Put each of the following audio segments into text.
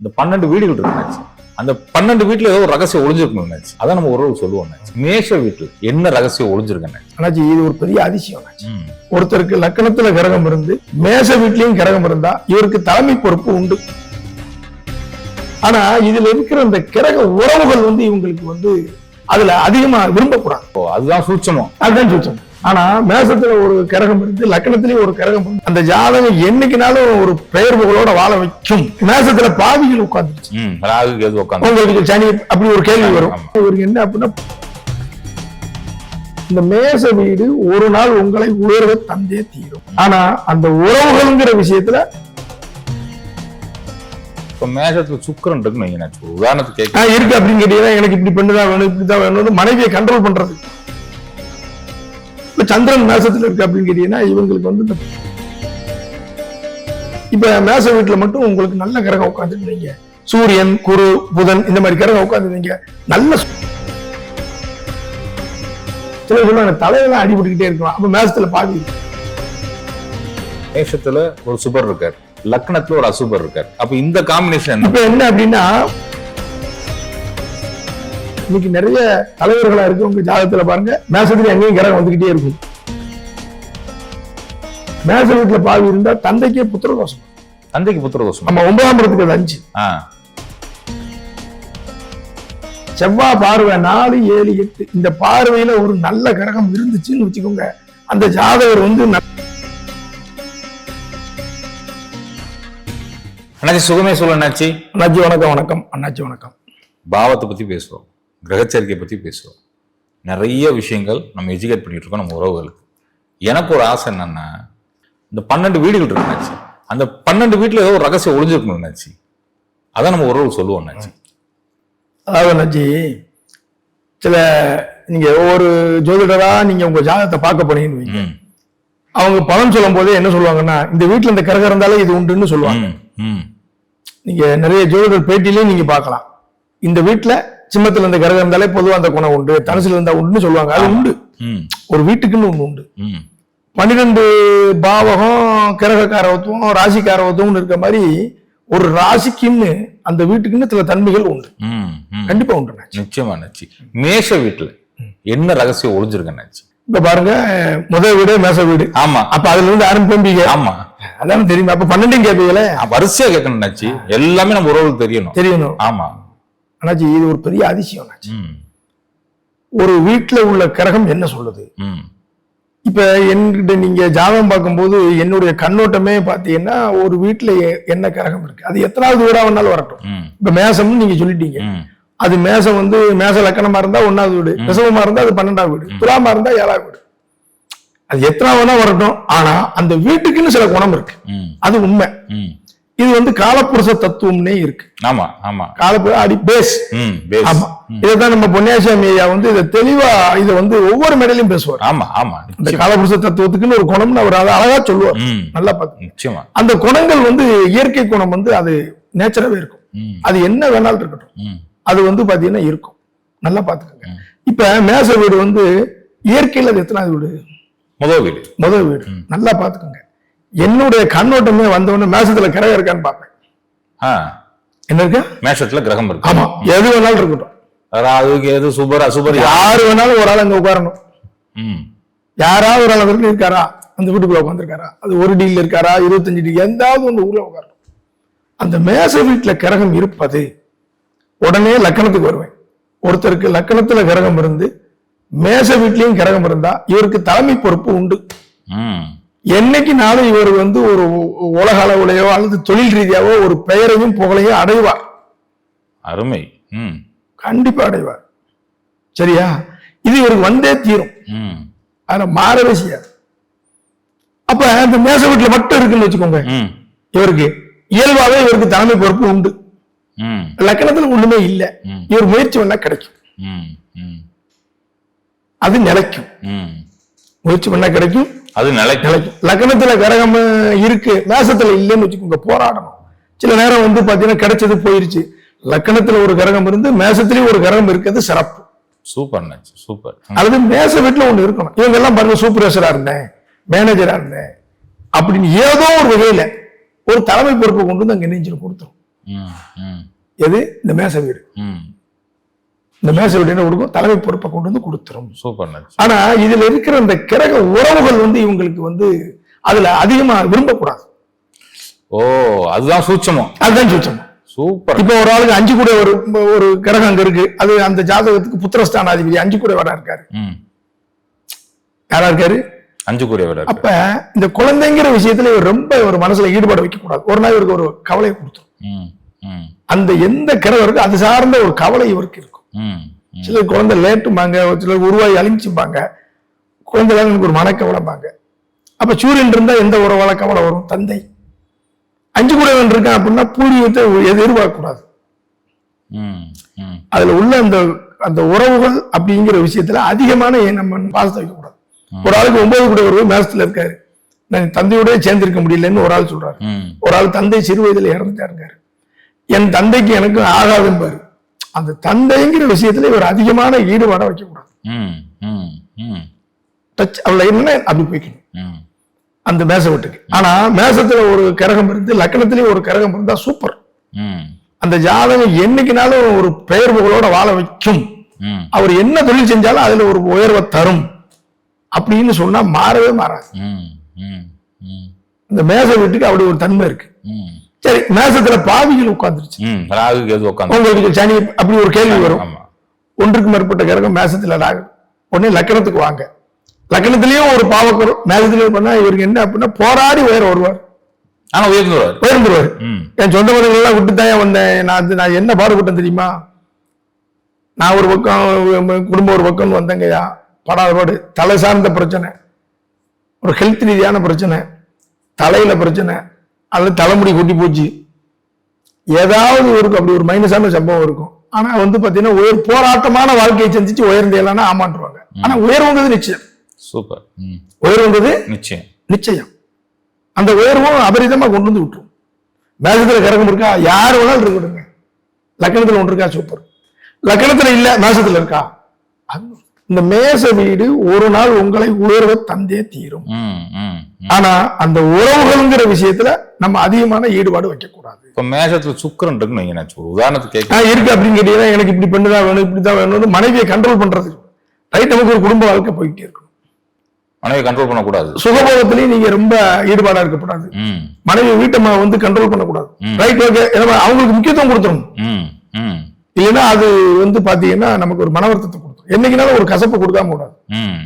இந்த பன்னெண்டு வீடுகள் இருக்குனாச்சு அந்த பன்னெண்டு வீட்டுல ஏதோ ஒரு ரகசியம் ஒளிஞ்சிருக்கணும்னாச்சு அதான் நம்ம உறவு சொல்லுவோம் மேஷ வீட்டுல என்ன ரகசியம் ஒளிஞ்சிருக்குன்னு அண்ணாச்சி இது ஒரு பெரிய அதிசயம் ஒருத்தருக்கு லக்கணத்துல கிரகம் இருந்து மேச வீட்லயும் கிரகம் இருந்தா இவருக்கு தலைமை பொறுப்பு உண்டு. ஆனா இதுல இருக்கிற இந்த கிரக உறவுகள் வந்து இவங்களுக்கு வந்து அதுல அதிகமா விரும்பக்கூடாது. அதுதான் சூட்சமம். அதுதான் சொல்றேன் ஆனா மேசத்துல ஒரு கிரகம் இருந்து லக்கணத்திலயும் ஒரு கிரகம் இருந்து அந்த ஜாதகம் என்னைக்குனாலும் ஒரு பெயர் புகழோட வாழ வைக்கும். மேசத்துல பாவிகள் உட்கார்ந்துருச்சு. ம் ராகுக்கு எது உட்காந்து உங்களுக்கு சனி அப்படி ஒரு கேள்வி வரும். இவருக்கு என்ன அப்படின்னா இந்த மேச வீடு ஒரு நாள் உங்களை உயர்வ தந்தே தீரும். ஆனா அந்த உறவுகள்ங்கிற விஷயத்துல இப்ப மேஷத்துல சுக்கரன் இருக்குன்னு ஒரு உதாரணத்துக்கு கேட்க இருக்கு அப்படின்னு கேட்டீங்கன்னா எனக்கு இப்படி பெண்ணுதான் வேணும் இப்படிதான் வேணும்னு மனைவியை கண்ட்ரோல் பண்றது இப்ப சந்திரன் மேசத்துல இருக்கு அப்படின்னு கேட்டீங்கன்னா இவங்களுக்கு வந்து இப்ப மேச வீட்டுல மட்டும் உங்களுக்கு நல்ல கிரகம் உட்காந்துருந்தீங்க சூரியன் குரு புதன் இந்த மாதிரி கிரகம் உட்காந்துருந்தீங்க நல்ல சு- சிலர் சொல்லுவாங்க தலையெல்லாம் அடிபட்டுக்கிட்டே இருக்கலாம் அப்ப மேசத்துல பாதி. மேஷத்துல ஒரு சுபர் இருக்கார் லக்னத்துல ஒரு அசுபர் இருக்கார். அப்ப இந்த காம்பினேஷன் இப்ப என்ன அப்படின்னா இன்னைக்கு நிறைய தலைவர்களா இருக்கு உங்க ஜாதகத்துல பாருங்க மேசத்துல எங்கேயும் கிரகம் வந்துகிட்டே இருக்கும். மேச வீட்டுல பாவி இருந்தா தந்தைக்கே புத்திர தோஷம் தந்தைக்கு புத்திர தோஷம் நம்ம ஒன்பதாம் இடத்துக்கு அது அஞ்சு. செவ்வாய் பார்வை நாலு ஏழு எட்டு இந்த பார்வையில ஒரு நல்ல கிரகம் இருந்துச்சுன்னு வச்சுக்கோங்க. அந்த ஜாதகர் வந்து ந- அண்ணாச்சி சுகமே சொல்ல அண்ணாச்சி. அண்ணாச்சி வணக்கம் வணக்கம். அண்ணாச்சி வணக்கம். பாவத்தை பத்தி பேசுறோம். கிரகச்சரிக்கை பத்தி பேசுறோம். நிறைய விஷயங்கள் நம்ம எஜுகேட் பண்ணிட்டு இருக்கோம் நம்ம உறவுகளுக்கு. எனக்கு ஒரு ஆசை என்னன்னா இந்த பன்னெண்டு வீடுகள் இருக்குனாச்சு அந்த பன்னெண்டு வீட்டுல ஏதோ ஒரு ரகசியம் ஒளிஞ்சிருக்கணும்னாச்சு அதான் நம்ம உறவு சொல்லுவோம் அண்ணாச்சி. அதாவது அண்ணாச்சி சில நீங்க ஒவ்வொரு ஜோதிடரா நீங்க உங்க ஜாதகத்தை பார்க்க போனீங்கன்னு வைங்க. அவங்க பலன் சொல்லும் போதே என்ன சொல்லுவாங்கன்னா இந்த வீட்டுல இந்த கிரகம் இருந்தாலே இது உண்டுன்னு சொல்லுவாங்க. ம் ம் நீங்க நிறைய ஜோதிடர் பேட்டிலையும் நீங்க பார்க்கலாம். இந்த வீட்டுல சிம்மத்துல இந்த கிரகம் இருந்தாலே பொதுவா அந்த குணம் உண்டு தனுசுல இருந்தா உண்டுன்னு சொல்லுவாங்க. அது உண்டு. ம். ஒரு வீட்டுக்குன்னு ஒண்ணு உண்டு. ம். பன்னிரெண்டு பாவகம் கிரகக்காரவத்துவம் ராசிக்காரவத்துவம்னு இருக்க மாதிரி ஒரு ராசிக்குன்னு அந்த வீட்டுக்குன்னு சில தன்மைகள் உண்டு. கண்டிப்பா உண்டு. நிச்சயமா அண்ணாச்சி மேஷ வீட்டுல என்ன ரகசியம் ஒளிஞ்சிருக்கு அண்ணாச்சி இப்ப பாருங்க முதல் வீடு மேச வீடு. ஆமா. அப்ப அதுல இருந்து ஆரம்பிப்பீங்க ஆமா. அதான் தெரியுமா? அப்ப பன்னெண்டும் கேட்பீங்களே? வரிசையா கேட்கணும் அண்ணாச்சி. எல்லாமே நம்ம உறவுக்கு தெரியணும். தெரியணும். ஆமா. அண்ணாச்சி இது ஒரு பெரிய அதிசயம் அண்ணாச்சி. ஒரு வீட்டுல உள்ள கிரகம் என்ன சொல்லுது? இப்ப என்கிட்ட நீங்க ஜாதகம் பார்க்கும்போது என்னுடைய கண்ணோட்டமே பாத்தீங்கன்னா ஒரு வீட்டுல என்ன கிரகம் இருக்கு? அது எத்தனாவது வீடா வேணாலும் வரட்டும். இப்ப மேசம்னு நீங்க சொல்லிட்டீங்க. அது மேசம் வந்து மேச லக்கணமா இருந்தா ஒன்னாவது வீடு. ரிசவமா இருந்தா அது பன்னெண்டாவது வீடு. துலாமா இருந்தா ஏழாவது வீடு. அது எத்தனை வேணா வரட்டும். ஆனா அந்த வீட்டுக்குன்னு சில குணம் இருக்கு. அது உண்மை. இது வந்து காலப்புருஷ தத்துவம்னே இருக்கு. ஆமா ஆமா. காலப்புற அடி பேஸ் ஆமா. இதுதான் நம்ம பொன்னியாசாமி ஐயா வந்து இதை தெளிவா இதை வந்து ஒவ்வொரு மேடையிலும் பேசுவார். ஆமா ஆமா. இந்த. காலபுருஷ தத்துவத்துக்குன்னு ஒரு குணம்னு அவர் அதை அழகா சொல்லுவார். நல்லா பார்த்து. நிச்சயமா. அந்த குணங்கள் வந்து இயற்கை குணம் வந்து அது நேச்சராகவே இருக்கும். அது என்ன வேணாலும் இருக்கட்டும். அது வந்து பாத்தீங்கன்னா இருக்கும். நல்லா பாத்துக்கோங்க இப்ப மேச வீடு வந்து இயற்கையில அது எத்தனாவது வீடு? முதல் வீடு. முதல் வீடு. நல்லா பாத்துக்கோங்க என்னுடைய கண்ணோட்டமே வந்தவொடனே மேசத்துல கிரகம் இருக்கான்னு பார்ப்பேன். ஆ. என்ன இருக்கு? மேஷத்துல கிரகம் இருக்கு. ஆமா. எது வேணாலும் இருக்கட்டும். ராகுக்கு எது சுபர் அசுபர் யாரு? வேணாலும் ஒரு ஆள் அங்க உட்காரணும். ம். யாராவது ஒரு ஆள் இருக்காரா? அந்த வீட்டுக்குள்ள உட்காந்துருக்காரா அது ஒரு டீல் இருக்காரா? இருபத்தஞ்சு டீல் எந்தாவது ஒன்று உள்ள உட்காரணும். அந்த மேச வீட்டுல கிரகம் இருப்பது உடனே லக்கணத்துக்கு வருவேன். ஒருத்தருக்கு லக்கணத்துல கிரகம் இருந்து மேச வீட்லயும் கிரகம் இருந்தா இவருக்கு தலைமை பொறுப்பு உண்டு. ம். என்னைக்குனாலும் இவர் வந்து ஒரு உலக அளவுலையோ அல்லது தொழில் ரீதியாவோ ஒரு பெயரையும் புகழையும் அடைவார். அருமை. கண்டிப்பா அடைவார். சரியா? இது இவருக்கு வந்தே தீரும். அதுல மாறவே செய்யாது. அப்ப அந்த மேச வீட்டுல மட்டும் இருக்குன்னு வச்சுக்கோங்க. இவருக்கு இயல்பாவே இவருக்கு தலைமை பொறுப்பு உண்டு. லக்கணத்துல ஒண்ணுமே இல்ல. இவர் முயற்சி பண்ணா கிடைக்கும். அது நிலைக்கும். முயற்சி பண்ணா கிடைக்கும். அது நிலைக்கும். லக்கணத்துல கிரகம் இருக்கு. மேசத்துல இல்லைன்னு வச்சுக்கோங்க போராடணும். சில நேரம் வந்து பாத்தீங்கன்னா கிடைச்சது போயிருச்சு. லக்கணத்துல ஒரு கிரகம் இருந்து மேசத்திலயும் ஒரு கிரகம் இருக்கிறது சிறப்பு. Super super. அல்லது மேச வீட்டுல ஒண்ணு இருக்கணும். இவங்க எல்லாம் பாருங்க சூப்பர்வைசரா இருந்தேன் மேனேஜரா இருந்தேன். அப்படின்னு ஏதோ ஒரு வகையில ஒரு தலைமை பொறுப்பை கொண்டு வந்து அங்க நெஞ்சில் கொடுத்தோம். ம் ம். எது? இந்த மேச வீடு. ம். இந்த மேச வீடு என்ன கொடுக்கும்? தலைமை பொறுப்பை கொண்டு வந்து கொடுத்துரும். சூப்பர் ஆனா இதுல இருக்கிற இந்த கிரக உறவுகள் வந்து இவங்களுக்கு வந்து அதுல அதிகமா விரும்பக்கூடாது. ஓ அதுதான் சூட்சமம். அதுதான் சுத்தம் சூப்பர் இப்ப ஒரு ஆளுக்கு அஞ்சு கூட ஒரு ஒரு கிரகம் அங்க இருக்கு. அது அந்த ஜாதகத்துக்கு புத்திரஸ்தானாதிபதி அஞ்சு கூட வர இருக்காரு. யாரா இருக்காரு? அஞ்சு கூடிய விட அப்ப இந்த குழந்தைங்கிற விஷயத்துல இவர் ரொம்ப ஒரு மனசுல ஈடுபாடு வைக்க கூடாது ஒரு நாள் இவருக்கு ஒரு கவலையை கொடுத்துரும். அந்த எந்த கிரகம் இருக்கு அது சார்ந்த ஒரு கவலை இவருக்கு இருக்கும். சிலர் குழந்தை லேட்டும்பாங்க சிலர் உருவாகி அழிஞ்சுப்பாங்க குழந்தை எனக்கு ஒரு மனக்கவலைப்பாங்க அப்ப சூரியன் இருந்தா எந்த உறவால கவலை வரும்? தந்தை. அஞ்சு கூடவன் இருக்கான் அப்படின்னா பூர்வீகத்தை எதிர்பார்க்க கூடாது ம் ம். அதுல உள்ள அந்த அந்த உறவுகள் அப்படிங்கிற விஷயத்துல அதிகமான நம்ம பாசத்தை வைக்க கூடாது ஒரு ஆளுக்கு ஒன்பது கூட ஒரு மேசத்துல இருக்காரு. நான் தந்தையோடய சேர்ந்திருக்க முடியலன்னு ஒரு ஆள் சொல்றாரு. ஒரு ஆள் தந்தை சிறு வயதுல இறந்துட்டாருங்காரு என் தந்தைக்கு எனக்கு ஆகாதும்பாரு. அந்த தந்தைங்கிற விஷயத்துல இவர் அதிகமான ஈடுபாட வைக்க கூடாது ம் ம். ம் டச் அவள என்ன அப்படி போய்க்கணும். ம். அந்த மேச வீட்டுக்கு. ஆனா மேசத்துல ஒரு கிரகம் இருந்து லக்னத்திலேயே ஒரு கிரகம் இருந்தா சூப்பர். ம். அந்த ஜாதகம் என்னைக்குனாலும் ஒரு பெயர் புகழோட வாழ வைக்கும். அவர் என்ன தொழில் செஞ்சாலும் அதுல ஒரு உயர்வை தரும். அப்படின்னு சொன்னா மாறவே மாறாது. ம் ம் ம். இந்த மேச வீட்டுக்கு அப்படி ஒரு தன்மை இருக்கு. சரி மேசத்துல பாவிகள் உட்கார்ந்துருச்சு. உட்காந்து உங்களுக்கு சனி அப்படி ஒரு கேள்வி வரும். ஒன்றுக்கு மேற்பட்ட கிரகம் மேசத்துல ராகு. உடனே லக்கணத்துக்கு வாங்க. லக்கணத்திலயும் ஒரு பாவக்கரும் மேசத்திலயும் பண்ணா இவருக்கு என்ன அப்படின்னா போராடி உயர வருவார். ஆனா உயர்ந்துருவார். உயர்ந்துருவார் என் சொந்த மனிதர்கள் எல்லாம் விட்டு தான் வந்தேன் நான் நான் என்ன பாடுபட்டேன் தெரியுமா? நான் ஒரு பக்கம் குடும்பம் ஒரு பக்கம் வந்தேங்கய்யா. படாத பாடு. தலை சார்ந்த பிரச்சனை. ஒரு ஹெல்த் ரீதியான பிரச்சனை. தலையில பிரச்சனை. அல்லது தலைமுடி கொட்டி போச்சு. ஏதாவது இருக்கும் அப்படி ஒரு மைனஸான சம்பவம் இருக்கும். ஆனா வந்து பாத்தீங்கன்னா உயர் போராட்டமான வாழ்க்கையை சந்திச்சு உயர்ந்தேலான்னா ஆமான்றுவாங்க ஆனா உயர்வுங்கிறது நிச்சயம். சூப்பர். உயர்வுங்கிறது நிச்சயம். நிச்சயம். அந்த உயர்வும் அபரிதமா கொண்டு வந்து விட்டுரும். மேசத்துல கிரகம் இருக்கா? யார் வேணாலும் இருக்கட்டுங்க லக்கணத்துல ஒன்று இருக்கா? சூப்பர். லக்கணத்துல இல்ல மேசத்துல இருக்கா? இந்த மேச வீடு ஒரு நாள் உங்களை உயர்வ தந்தே தீரும். ஆனா அந்த உறவுகள்ங்கிற விஷயத்துல நம்ம அதிகமான ஈடுபாடு வைக்க கூடாது இப்ப மேஷத்துல சுக்கரன் இருக்குன்னு ஒரு உதாரணத்துக்கு இருக்கு அப்படின்னு கேட்டீங்கன்னா எனக்கு இப்படி பண்ணுதான் வேணும் இப்படிதான் வேணும்னு மனைவியை கண்ட்ரோல் பண்றது. ரைட் நமக்கு ஒரு குடும்ப வாழ்க்கை போயிட்டே இருக்கணும் மனைவி கண்ட்ரோல் பண்ணக்கூடாது. சுகபோகத்திலையும் நீங்க ரொம்ப ஈடுபாடா இருக்கக்கூடாது மனைவி வீட்டை ம- வந்து கண்ட்ரோல் பண்ணக்கூடாது. Right okay. அவங்களுக்கு முக்கியத்துவம் கொடுத்துரும் இல்லைன்னா அது வந்து பாத்தீங்கன்னா நமக்கு ஒரு மன வருத்தத்தை கொடுத்துரும் என்னைக்குனாலும் ஒரு கசப்பு கொடுக்காம கூடாது ம்.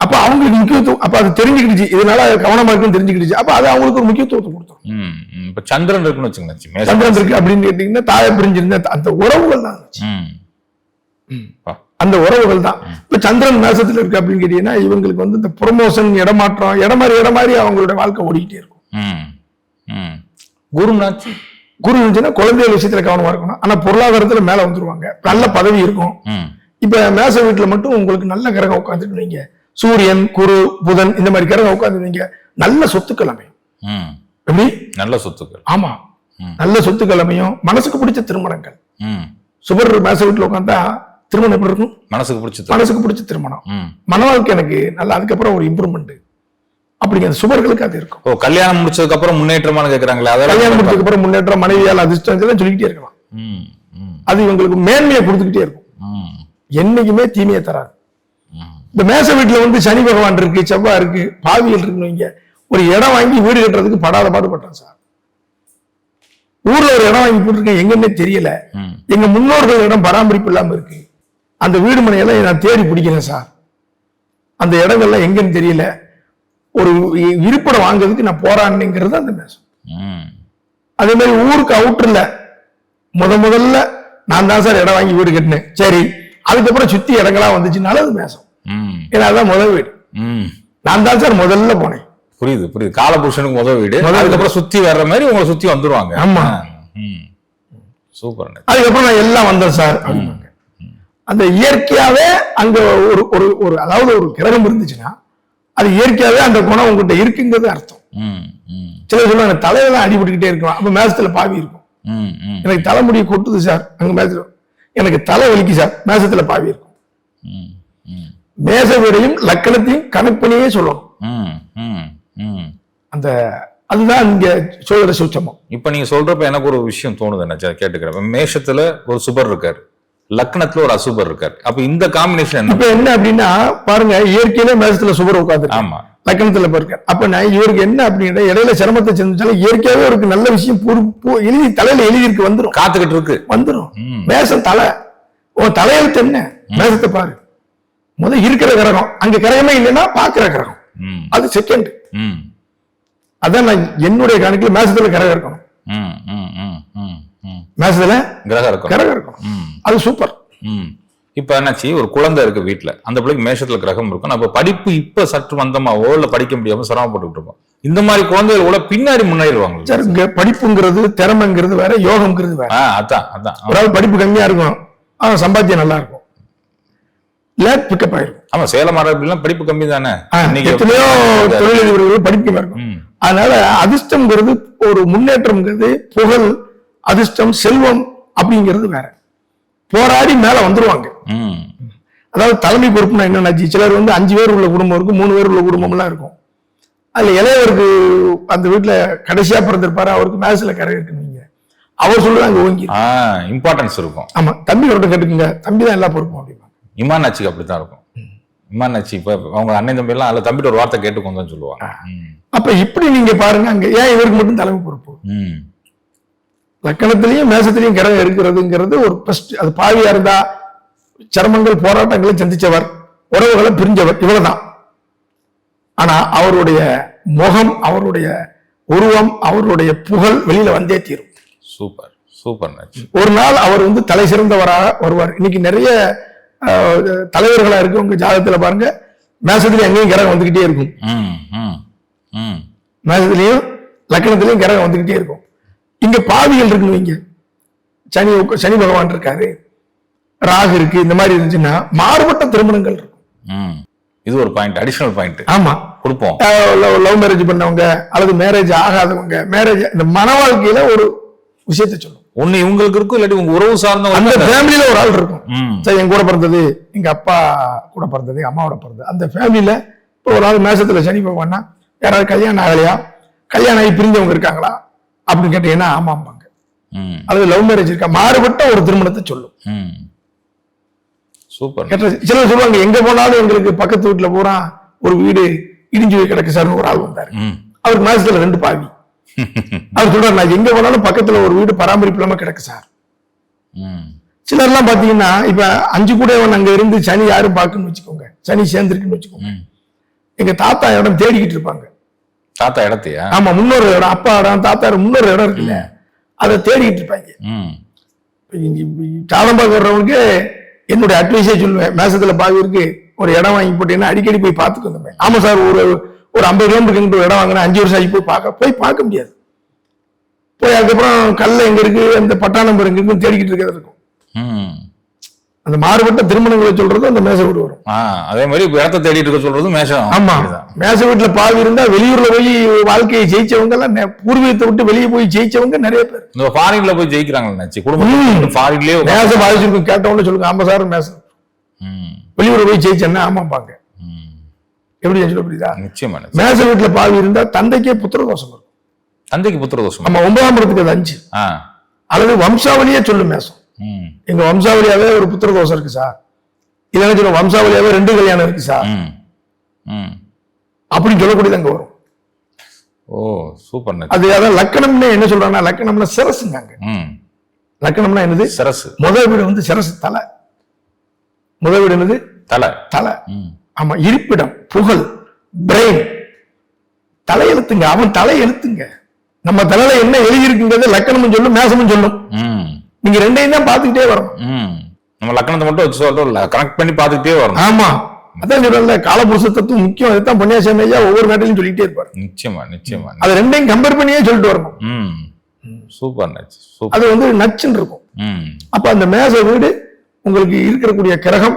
அப்ப அவங்களுக்கு முக்கியத்துவம் அப்ப அது தெரிஞ்சுக்கிடுச்சு. இதனால கவனமா இருக்குன்னு தெரிஞ்சுக்கிடுச்சு. அப்ப அது அவங்களுக்கு ஒரு முக்கியத்துவத்தை கொடுத்துரும். இப்ப சந்திரன் இருக்குன்னு வச்சுங்க மேஷம் சந்திரன் இருக்கு அப்படின்னு கேட்டீங்கன்னா தாயை பிரிஞ்சிருந்த அந்த உறவுகள் தான். அந்த உறவுகள் தான். இப்ப சந்திரன் மேசத்துல இருக்கு அப்படின்னு கேட்டீங்கன்னா இவங்களுக்கு வந்து இந்த ப்ரொமோஷன் இடமாற்றம் இடம் மாதிரி இடம் மாதிரி அவங்களோட வாழ்க்கை ஓடிக்கிட்டே இருக்கும். ம். ம். குருநாச்சு குரு இருந்துச்சுன்னா குழந்தைகள் விஷயத்துல கவனமா இருக்கணும். ஆனா பொருளாதாரத்துல மேல வந்துருவாங்க. நல்ல பதவி இருக்கும். ம். இப்ப மேச வீட்டுல மட்டும் உங்களுக்கு நல்ல கிரகம் உட்காந்துட்டு நீங்க சூரியன் குரு புதன் இந்த மாதிரி கிரகம் உட்காந்துருந்தீங்க நல்ல சொத்துக்கள் அமையும். எப்படி? நல்ல சொத்துக்கள். ஆமா. நல்ல சொத்துக்கள் அமையும். மனசுக்கு பிடிச்ச திருமணங்கள். சுபர் மேச வீட்டுல உட்காந்தா திருமணம் எப்படி இருக்கும்? மனசுக்கு பிடிச்சது மனசுக்கு பிடிச்ச திருமணம். மன வாழ்க்கை எனக்கு நல்ல அதுக்கப்புறம் ஒரு இம்ப்ரூவ்மெண்ட் அப்படிங்கிற அந்த சுபர்களுக்கு அது இருக்கும். ஓ கல்யாணம் முடிச்சதுக்கு அப்புறம் முன்னேற்றமான கேக்குறாங்களே கல்யாணம் முடிச்சதுக்கு அப்புறம் முன்னேற்றம் மனைவியால் அதிர்ஷ்டம் சொல்லிக்கிட்டே இருக்கலாம். அது இவங்களுக்கு மேன்மையை கொடுத்துக்கிட்டே இருக்கும். என்னைக்குமே தீமையை தராது. இந்த மேச வீட்டில் வந்து சனி பகவான் இருக்கு செவ்வாய் இருக்கு பாவிகள் இருக்குன்னு வைங்க. ஒரு இடம் வாங்கி வீடு கட்டுறதுக்கு படாத பாடுபட்டேன் சார். ஊர்ல ஒரு இடம் வாங்கி போட்டிருக்கேன் எங்கன்னே தெரியல. எங்க முன்னோர்கள் இடம் பராமரிப்பு இல்லாம இருக்கு. அந்த வீடு மனையெல்லாம் நான் தேடி பிடிக்கிறேன் சார். அந்த இடங்கள்லாம் எங்கன்னு தெரியல. ஒரு இருப்பிடம் வாங்குறதுக்கு நான் போராடினேங்கிறது அந்த மேசம். ம் அதே மாதிரி ஊருக்கு அவுட்டர்ல முத முதல்ல நான் தான் சார் இடம் வாங்கி வீடு கட்டினேன். சரி அதுக்கப்புறம் சுத்தி இடங்களா வந்துச்சுனால அது மேசம். ம். ஏன்னா அதுதான் முதல் வீடு. ம். நான் தான் சார் முதல்ல போனேன். புரியுது புரியுது. காலபுருஷனுக்கு முதல் வீடு. அதுக்கப்புறம் சுத்தி வர்ற மாதிரி உங்களை சுத்தி வந்துருவாங்க. ஆமா. ம். சூப்பர் அதுக்கப்புறம் நான் எல்லாம் வந்தேன் சார். அந்த இயற்கையாவே அங்க ஒரு ஒரு ஒரு அதாவது ஒரு கிரகம் இருந்துச்சுன்னா அது இயற்கையாவே அந்த குணம் உங்ககிட்ட இருக்குங்கிறது அர்த்தம். சிலர் சொல்லுவாங்க தலையில தான் அடிபட்டுக்கிட்டே இருக்கலாம் அப்ப மேசத்துல பாவி இருக்கும். எனக்கு தலைமுடி கொட்டுது சார். அங்க மேசத்துல எனக்கு தலை வலிக்கு சார். மேசத்துல பாவி இருக்கும். ம் மேச வீடையும் லக்கணத்தையும் கணக்கு பண்ணியே சொல்லணும். ம் ம் ம் அந்த அதுதான் இங்க சொல்ற சுச்சமம் இப்ப நீங்க சொல்றப்ப எனக்கு ஒரு விஷயம் தோணுது என்ன கேட்டுக்கிறேன் மேஷத்துல ஒரு சுபர் இருக்காரு. லக்னத்துல ஒரு அசுபர் இருக்காரு. அப்ப இந்த காம்பினேஷன் இப்ப என்ன அப்படின்னா பாருங்க இயற்கையிலே மேசத்துல சுபர் உட்காந்து ஆமா. லக்கணத்துல இருக்கார். அப்ப நான் இவருக்கு என்ன அப்படின்னா இடையில சிரமத்தை செஞ்சாலும் இயற்கையாவே ஒரு நல்ல விஷயம் எழுதி தலையில எழுதி இருக்கு வந்துரும். காத்துக்கிட்டு இருக்கு. வந்துரும். ம். மேசம் தலை. உன் தலையெழுத்து என்ன? மேசத்தை பாரு. முத இருக்கிற கிரகம். அங்க கிரகமே இல்லைன்னா பாக்குற கிரகம். அது செகண்ட் அதான் நான் என்னுடைய கணக்கில் மேசத்துல கிரகம் இருக்கணும். ம் ம் ம் ம் ம். மேசத்துல கிரகம் இருக்கும். கிரகம் இருக்கணும் ம். அது சூப்பர் இப்ப என்னாச்சு? ஒரு குழந்தை இருக்கு வீட்ல. அந்த பிள்ளைக்கு மேஷத்துல கிரகம் இருக்கும். நம்ம படிப்பு இப்ப சற்று மந்தமாவோ இல்ல படிக்க முடியாம சிரமப்பட்டுக்கிட்டு இருக்கோம். இந்த மாதிரி குழந்தைகள் கூட பின்னாடி முன்னேறுவாங்க படிப்புங்கிறது திறமைங்கிறது வேற யோகம்ங்கிறது வேற. அதான் அதான். ஆள் படிப்பு கம்மியா இருக்கும். அவன் சம்பாத்தியம் நல்லா இருக்கும். லேட் பிக்கப் ஆயிருக்கும் ஆமா சேலம் அரபிலாம் படிப்பு கம்மி தானே? எத்தனையோ தொழிலதிபர்கள் படிப்பு இருக்கும் அதனால அதிர்ஷ்டம்ங்கிறது ஒரு முன்னேற்றம்ங்கிறது புகழ் அதிர்ஷ்டம் செல்வம் அப்படிங்கிறது வேற. போராடி மேல வந்துருவாங்க. ம். அதாவது தலைமை பொறுப்புனா என்னன்னாச்சு சிலர் வந்து அஞ்சு பேர் உள்ள குடும்பம் இருக்கும் மூணு பேர் உள்ள குடும்பம் எல்லாம் இருக்கும். அதுல இளையவருக்கு அந்த வீட்டுல கடைசியா பிறந்திருப்பாரு அவருக்கு மேசல கரை இருக்குன்னு அவர் சொல்லுவாங்க ஓங்கி. இம்பார்ட்டன்ஸ் இருக்கும். ஆமா தம்பி கிட்ட கேட்டுக்குங்க. தம்பி தான் எல்லா பொறுப்பும் அப்படிம்பாங்க. இமான் ஆச்சிக்கு அப்படித்தான் இருக்கும். இமான் ஆச்சி இப்ப அவங்க அண்ணன் தம்பி எல்லாம் அதுல தம்பிட்டு ஒரு வார்த்தை கேட்டுக்கோங்க சொல்லுவாங்க. அப்ப இப்படி நீங்க பாருங்க அங்க ஏன் இவருக்கு மட்டும் தலைமை பொறுப்பு? ம். லக்கணத்திலையும் மேசத்திலையும் கிரகம் இருக்கிறதுங்கிறது ஒரு ஃபர்ஸ்ட் அது பாவியா இருந்தா சிரமங்கள் போராட்டங்களை சந்திச்சவர் உறவுகளை பிரிஞ்சவர் இவ்வளவுதான் ஆனா அவருடைய முகம் அவருடைய உருவம் அவருடைய புகழ் வெளியில வந்தே தீரும். சூப்பர் சூப்பர் ஒரு நாள் அவர் வந்து தலை சிறந்தவராக வருவார். இன்னைக்கு நிறைய தலைவர்களா இருக்கு உங்க ஜாதகத்துல பாருங்க மேசத்துல எங்கேயும் கிரகம் வந்துகிட்டே இருக்கும். ம் ம் ம். மேசத்திலையும் லக்கணத்திலையும் கிரகம் வந்துகிட்டே இருக்கும். இங்க பாவிகள் இருக்குன்னு வைங்க. சனி சனி பகவான் இருக்காரு. ராகு இருக்கு இந்த மாதிரி இருந்துச்சுன்னா மாறுபட்ட திருமணங்கள் இருக்கும். ம். இது ஒரு பாயிண்ட் அடிஷனல் பாயிண்ட் ஆமா. கொடுப்போம். லவ் மேரேஜ் பண்ணவங்க அல்லது மேரேஜ் ஆகாதவங்க மேரேஜ் இந்த மன வாழ்க்கையில ஒரு விஷயத்தை சொல்லும். ஒண்ணு இவங்களுக்கு இருக்கும் இல்லாட்டி உங்க உறவு அந்த சார்ந்தவங்க ஃபேமிலியில ஒரு ஆள் இருக்கும். சரி என் கூட பிறந்தது எங்க அப்பா கூட பிறந்தது அம்மாவோட பிறந்தது. அந்த ஃபேமிலியில இப்போ ஒரு ஆள் மேசத்துல சனி பகவான்னா யாராவது கல்யாணம் ஆகலையா? கல்யாணம் ஆகி பிரிஞ்சவங்க இருக்காங்களா? அப்படின்னு கேட்டீங்கன்னா ஆமாம்பாங்க. அல்லது லவ் மேரேஜ் இருக்கா? மாறுபட்ட ஒரு திருமணத்தை சொல்லும். சூப்பர். சிலர் சொல்லுவாங்க எங்க போனாலும் எங்களுக்கு பக்கத்து வீட்டுல பூரா ஒரு வீடு இடிஞ்சு போய் கிடக்கு சார்னு ஒரு ஆள் வந்தாரு. ம். அவருக்கு மாசத்துல ரெண்டு பாவி. அவர் சொல்றாரு நான் எங்க போனாலும் பக்கத்துல ஒரு வீடு பராமரிப்பு இல்லாம கிடக்கு சார். சிலர்லாம் பாத்தீங்கன்னா இப்ப அஞ்சு கூட அங்க இருந்து சனி யாரும் பார்க்கணும்னு வச்சுக்கோங்க. சனி சேர்ந்திருக்குன்னு வச்சுக்கோங்க. எங்க தாத்தா இடம் தேடிக்கிட்டு இருப்பாங்க. தாத்தா இடத்தையா? ஆமா முன்னொரு இடம். அப்பா இடம் தாத்தா இடம் முன்னொரு இடம் இருக்குல்ல. அதை தேடிக்கிட்டு இருப்பாங்க. ம். சாதம் பார்க்க வர்றவனுக்கு என்னுடைய அட்வைஸே சொல்லுவேன். மேசத்துல பாவி இருக்கு ஒரு இடம் வாங்கி போட்டீங்கன்னா அடிக்கடி போய் பார்த்துக்கோங்க ஆமா சார் ஒரு ஒரு ஐம்பது கிலோமீட்டருக்கு ஒரு இடம் வாங்கினா அஞ்சு வருஷம் ஆகி போய் பார்க்க போய் பார்க்க முடியாது. போய் அதுக்கப்புறம் கல்ல எங்க இருக்கு அந்த பட்டா நம்பர் எங்க இருக்குன்னு தேடிக்கிட்டு இருக்கிறது இருக்கும். ம். அந்த மாறுபட்ட திருமணங்களை சொல்றது அந்த மேச வீடு வரும். அதே மாதிரி இடத்த தேடிட்டு இருக்க சொல்றது மேஷம் ஆமா. மேச வீட்டுல பாவி இருந்தா வெளியூர்ல போய் வாழ்க்கையை ஜெயிச்சவங்க எல்லாம் பூர்வீகத்தை விட்டு வெளியே போய் ஜெயிச்சவங்க நிறைய பேர். இந்த ஃபாரின்ல போய் ஜெயிக்கிறாங்க நினைச்சு குடும்பம் ஃபாரின்லயே மேச பாதிச்சிருக்கும் கேட்டவங்க சொல்லுங்க ஆமா சார் மேசம் வெளியூர்ல போய் ஜெயிச்சேன்னா ஆமாப்பாங்க ம். எப்படி சொல்ல புரியுதா நிச்சயமா. மேச வீட்டுல பாவி இருந்தா தந்தைக்கே புத்திர தோஷம் இருக்கும் தந்தைக்கு புத்திர தோஷம் நம்ம ஒன்பதாம் இடத்துக்கு அது அஞ்சு. ஆ. அல்லது வம்சாவளியே சொல்லும் மேசம் எங்க வம்சாவளியாவே ஒரு புத்திர தோஷம் இருக்கு சார். இல்லைன்னு சொல்லுவோம் வம்சாவளியாவே ரெண்டு கல்யாணம் இருக்கு சார். அப்படின்னு சொல்லக்கூடியது அங்க வரும். ஓ சூப்பர் அது அதான் லக்கணம்னு என்ன சொல்றாங்கன்னா லக்கணம்னா சிரசுங்க அங்க. ம். லக்கணம்னா என்னது? சரசு. முதல் வீடு வந்து சிரசு தலை. முதல் வீடு என்னது? தலை. தலை. ம். ஆமா இருப்பிடம் புகழ் பிரெயின் தலையெழுத்துங்க அவன் தலையெழுத்துங்க நம்ம தலையில என்ன எழுதியிருக்குங்கிறது லக்கணமும் சொல்லும் மேசமும் சொல்லும். ம். நீங்க ரெண்டையும் தான் பார்த்துக்கிட்டே வரணும். ம். நம்ம லக்கணத்தை மட்டும் வச்சு சொல்றோம் கனெக்ட் பண்ணி பார்த்துக்கிட்டே வரணும். ஆமா. அதான் சொல்றேன்ல காலபுருஷ தத்துவம் முக்கியம். அதுதான் பொன்னியாசம் ஐயா ஒவ்வொரு நாட்டிலையும் சொல்லிட்டே இருப்பாரு. நிச்சயமா நிச்சயமா. அது ரெண்டையும் கம்பேர் பண்ணியே சொல்லிட்டு வரணும். ம். சூப்பர் நச்சு சூப்பர். அது வந்து நச்சுன்னு இருக்கும். ம். அப்ப அந்த மேச வீடு உங்களுக்கு இருக்கக்கூடிய கிரகம்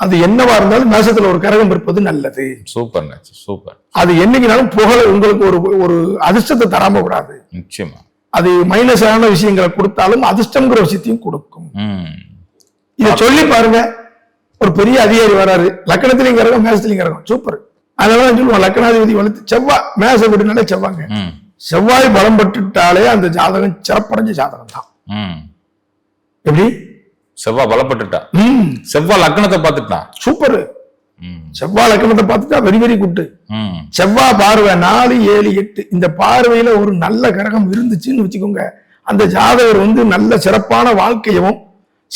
அது என்னவா இருந்தாலும் மேசத்துல ஒரு கிரகம் இருப்பது நல்லது. சூப்பர் நச்சு சூப்பர். அது என்னைக்குனாலும் புகழ உங்களுக்கு ஒரு ஒரு அதிர்ஷ்டத்தை தராம விடாது. நிச்சயமா. அது மைனஸான விஷயங்களை கொடுத்தாலும் அதிர்ஷ்டம்ங்கிற விஷயத்தையும் கொடுக்கும். இதை சொல்லி பாருங்க. ஒரு பெரிய அதிகாரி வராரு. லக்கணத்திலையும் கிரகம் மேசத்திலையும் கிரகம். சூப்பர். அதனால சொல்லுவோம் லக்கணாதிபதி வளர்த்து செவ்வா மேச வீடுனாலே செவ்வாங்க. செவ்வாய் பலம் பட்டுட்டாலே அந்த ஜாதகம் சிறப்படைஞ்ச ஜாதகம் தான். எப்படி? செவ்வாய் பலப்பட்டுட்டா செவ்வாய் லக்னத்தை பார்த்துட்டான் சூப்பர். செவ்வாய் லக்கணத்தை பார்த்துட்டா வெரி வெரி குட்டு. செவ்வாய் பார்வை நாலு ஏழு எட்டு. இந்த பார்வையில ஒரு நல்ல கிரகம் இருந்துச்சுன்னு வச்சுக்கோங்க. அந்த ஜாதகர் வந்து நல்ல சிறப்பான வாழ்க்கையும்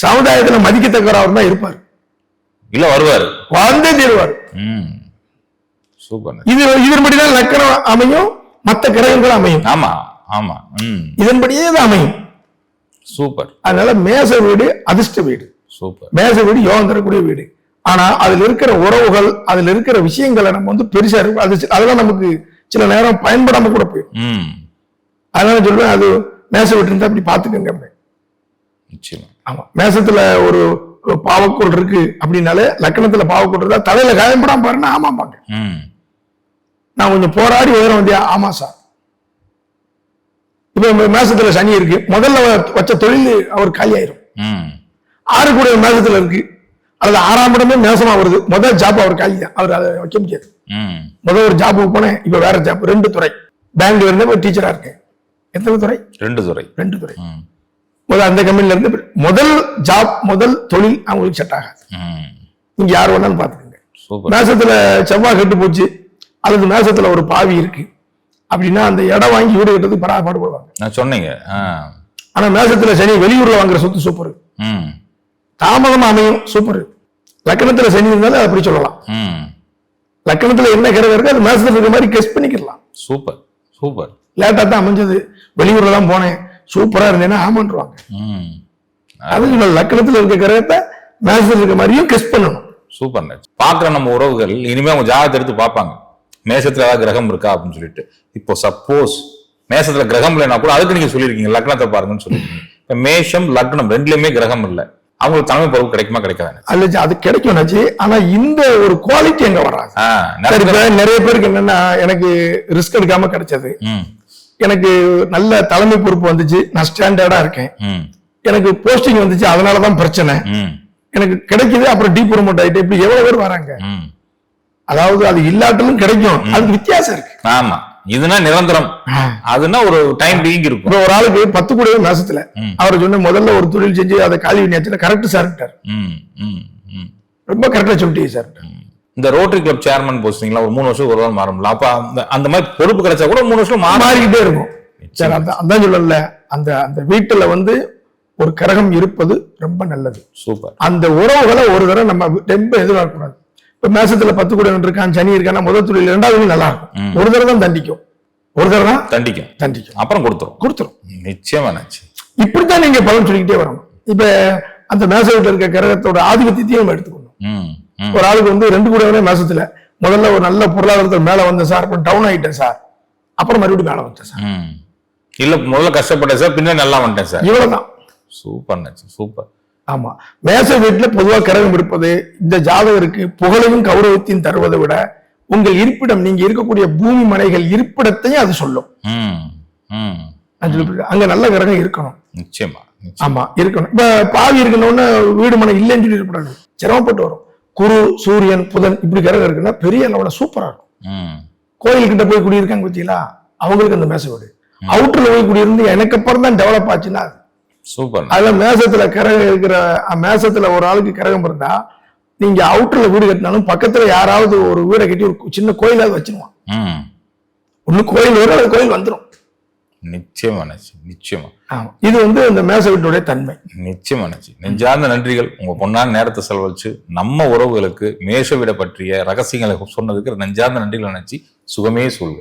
சமுதாயத்துல மதிக்கத்தக்கவராக தான் இருப்பார். இல்ல வருவாரு. வாழ்ந்தே தீருவார். இது இதன்படிதான் லக்கணம் அமையும் மற்ற கிரகங்கள் அமையும். ஆமா ஆமா. இதன்படியே தான் அமையும். சூப்பர். அதனால மேச வீடு அதிர்ஷ்ட வீடு. சூப்பர். மேச வீடு யோகம் தரக்கூடிய வீடு. ஆனா அதுல இருக்கிற உறவுகள் அதுல இருக்கிற விஷயங்களை நம்ம வந்து பெருசா இருக்கும் அது அதெல்லாம் நமக்கு சில நேரம் பயன்படாம கூட போயிடும். ம். அதனால சொல்றேன் அது மேச வீட்டு இருந்தா அப்படி பாத்துக்கோங்க ஆமா. மேசத்துல ஒரு பாவக்கோள் இருக்கு அப்படின்னாலே லக்கணத்துல பாவக்கோள் இருந்தா தலையில காயப்படாம பாருன்னா ஆமாம்பாங்க. ம். நான் கொஞ்சம் போராடி உயரம் வந்தியா ஆமா சார். இப்ப மேசத்துல சனி இருக்கு. முதல்ல வச்ச தொழில் அவர் காலியாயிரும். ம். ஆறு கூட மேசத்துல இருக்கு. அல்லது ஆறாம் இடமே மேசமா வருது. முதல் ஜாப் அவர் காலி தான் அவர் அதை வைக்க முடியாது. ம். முதல் ஒரு ஜாபுக்கு போனேன் இப்ப வேற ஜாப் ரெண்டு துறை. பேங்க்ல இருந்து டீச்சரா இருக்கேன். எத்தனை துறை? ரெண்டு துறை. ரெண்டு துறை. முதல் அந்த கம்பெனில இருந்து முதல் ஜாப் முதல் தொழில் அவங்களுக்கு செட் ஆகாது. நீங்க யார் வேணாலும் பாத்துக்கோங்க மேசத்துல செவ்வாய் கெட்டு போச்சு. அல்லது மேசத்துல ஒரு பாவி இருக்கு. அப்படின்னா அந்த இடம் வாங்கி வீடு கட்டுறதுக்கு பராபாடு போடுவாங்க நான் சொன்னீங்க. ஆனா மேசத்துல சனி வெளியூர்ல வாங்குற சொத்து சூப்பர். ம். தாமதமா அமையும். சூப்பர் லக்கணத்துல சனி இருந்தாலும் அப்படி சொல்லலாம். ம். லக்கணத்துல என்ன கிரகம் இருக்கு அது மேசத்துல இருக்க மாதிரி கெஸ் பண்ணிக்கலாம் சூப்பர் சூப்பர் லேட்டா தான் அமைஞ்சது. வெளியூர்ல தான் போனேன். சூப்பரா இருந்தேன்னா ஆமான்றுவாங்க. ம். அது லக்கணத்துல இருக்க கிரகத்தை மேசத்துல இருக்க மாதிரியும் கெஸ் பண்ணணும். சூப்பர் பாக்குற நம்ம உறவுகள் இனிமே அவங்க ஜாதகத்தை எடுத்து பார்ப்பாங்க. மேசத்துல ஏதாவது கிரகம் இருக்கா அப்படின்னு சொல்லிட்டு. இப்போ சப்போஸ் மேசத்துல கிரகம் இல்லைன்னா கூட அதுக்கு நீங்க சொல்லியிருக்கீங்க லக்னத்தை பாருங்கன்னு சொல்லியிருக்கீங்க. மேஷம் லக்னம் ரெண்டுலயுமே கிரகம் இல்லை. அவங்களுக்கு தலைமை பொறுப்பு கிடைக்குமா கிடைக்காது அல்ல அது கிடைக்கும் நச்சு ஆனா இந்த ஒரு குவாலிட்டி அங்க வராது. நிறைய இப்ப நிறைய பேருக்கு என்னன்னா எனக்கு ரிஸ்க் எடுக்காம கிடைச்சது. எனக்கு நல்ல தலைமை பொறுப்பு வந்துச்சு. நான் ஸ்டாண்டர்டா இருக்கேன். எனக்கு போஸ்டிங் வந்துச்சு. அதனாலதான் பிரச்சனை. எனக்கு கிடைக்குது அப்புறம் டீ ப்ரொமோட் ஆயிட்டு இப்படி எவ்வளவு பேர் வராங்க. அதாவது அது இல்லாட்டலும் கிடைக்கும். அதுக்கு வித்தியாசம் இருக்கு. ஆமா. இதுனா நிரந்தரம். அதுனா ஒரு டைம் பீங் இருக்கும். ஒரு ஆளுக்கு பத்து கூடவே மாசத்துல. அவர் சொன்ன முதல்ல ஒரு தொழில் செஞ்சு அதை காலி பண்ணியாச்சுல கரெக்ட் சார் ம் ம் ம். ரொம்ப கரெக்டா சொல்லிட்டீங்க சார் இந்த ரோட்டரி கிளப் சேர்மன் போஸ்டிங்லாம் ஒரு மூணு வருஷம் ஒரு வாரம் மாறும்ல. அப்ப அந்த அந்த மாதிரி பொறுப்பு கிடைச்சா கூட மூணு வருஷம் மாறிக்கிட்டே இருக்கும். சார் அதான் அதான் சொல்லல அந்த அந்த வீட்டுல வந்து ஒரு கிரகம் இருப்பது ரொம்ப நல்லது. சூப்பர். அந்த உறவுகளை ஒரு தடவை நம்ம ரொம்ப எதிர்பார்க்க கூடாது இப்ப மேசத்துல பத்து கூட இருக்கான் சனி இருக்கான்னா முதல் தொழில் இரண்டாவது நல்லா இருக்கும் ஒரு தடவை தான் தண்டிக்கும். ஒரு தடவை தான் தண்டிக்கும். தண்டிக்கும். அப்புறம் கொடுத்துரும். கொடுத்துரும். நிச்சயமா நினைச்சு இப்படித்தான் நீங்க பலன் சொல்லிக்கிட்டே வரணும். இப்ப அந்த மேச வீட்டுல இருக்க கிரகத்தோட ஆதிபத்தியத்தையும் நம்ம எடுத்துக்கணும். ஒரு ஆளுக்கு வந்து ரெண்டு கூட மேசத்துல. முதல்ல ஒரு நல்ல பொருளாதாரத்துல மேல வந்தேன் சார் அப்புறம் டவுன் ஆயிட்டேன் சார். அப்புறம் மறுபடியும் மேல வந்தேன் சார். இல்ல முதல்ல கஷ்டப்பட்டேன் சார் பின்னாடி நல்லா வந்துட்டேன் சார். இவ்வளவுதான். சூப்பர் நச்சு சூப்பர். ஆமா. மேச வீட்டுல பொதுவா கிரகம் இருப்பது இந்த ஜாதகருக்கு புகழையும் கௌரவத்தையும் தருவதை விட உங்கள் இருப்பிடம் நீங்க இருக்கக்கூடிய பூமி மனைகள் இருப்பிடத்தையும் அது சொல்லும். அங்க நல்ல கிரகம் இருக்கணும். நிச்சயமா. ஆமா இருக்கணும். இப்ப பாவி இருக்கணும்னு வீடு மனை இல்லைன்னு சொல்லி இருக்கக்கூடாது சிரமப்பட்டு வரும். குரு சூரியன் புதன் இப்படி கிரகம் இருக்குன்னா பெரிய அளவுல சூப்பரா இருக்கும். ம். கோயில்கிட்ட போய் குடியிருக்காங்க பார்த்தீங்களா அவங்களுக்கு அந்த மேச வீடு. அவுட்டர்ல போய் குடியிருந்து எனக்கு அப்புறம் தான் டெவலப் ஆச்சுன்னா. சூப்பர். அதுல மேசத்துல கிரகம் இருக்கிற மேசத்துல ஒரு ஆளுக்கு கிரகம் இருந்தா நீங்க அவுட்டர்ல வீடு கட்டினாலும் பக்கத்துல யாராவது ஒரு வீடை கட்டி ஒரு சின்ன கோயிலாவது வச்சிருவான். ம். ஒண்ணு கோயில் வரும் அது கோயில் வந்துடும் நிச்சயமா நச்சு நிச்சயமா. இது வந்து இந்த மேச வீட்டுடைய தன்மை. நிச்சயமா நச்சு நெஞ்சார்ந்த நன்றிகள். உங்க பொன்னான நேரத்தை செலவழிச்சு நம்ம உறவுகளுக்கு மேஷ விட பற்றிய ரகசியங்களை சொன்னதுக்கு நெஞ்சார்ந்த நன்றிகள் நினைச்சு சுகமே சொல்க